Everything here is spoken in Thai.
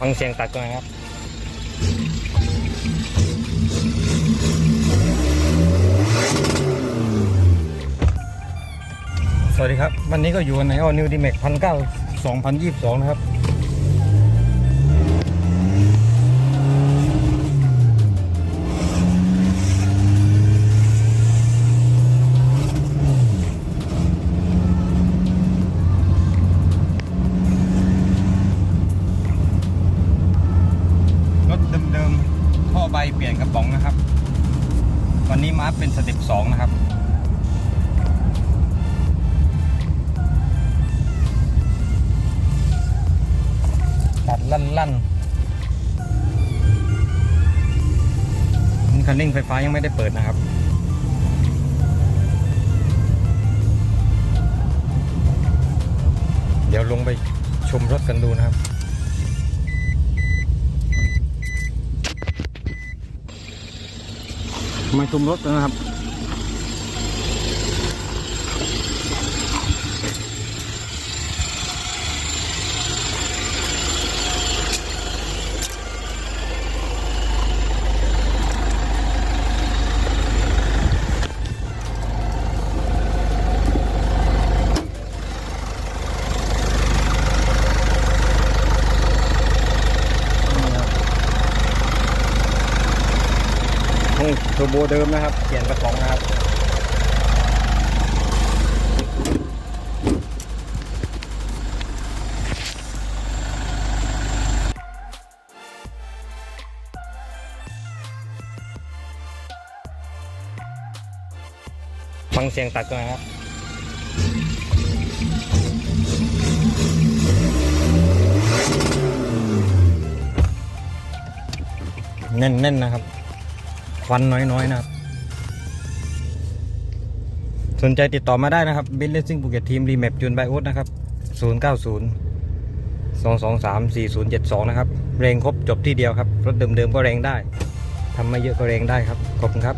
ฟังเสียงตัดก่อนนะครับสวัสดีครับ วันนี้ก็อยู่ในออนิวดีแม็กพันเก้าสองพันยี่สิบสองนะครับ เดิมๆท่อใบเปลี่ยนกระป๋องนะครับวันนี้มาเป็นสเต็ปสองนะครับตัดลั่นลั่นนี่คันเร่งไฟฟ้ายังไม่ได้เปิดนะครับเดี๋ยวลงไปชมรถกันดูนะครับ ไม่ทุ่มรถนะครับ ห้องเทอร์โบเดิมนะครับ เปลี่ยนกระป๋องนะครับฟังเสียงตัดก่อนนะครับแน่นๆนะครับ ควันน้อยๆนะครับ สนใจติดต่อมาได้นะครับบิลเลสซิ่งภูเก็ตทีมรีแมปจูนไบโอสนะครับ 090 223 4072 นะครับ แรงครบจบที่เดียวครับ รถเดิมๆก็แรงได้ทำมาเยอะก็แรงได้ครับ ขอบคุณครับ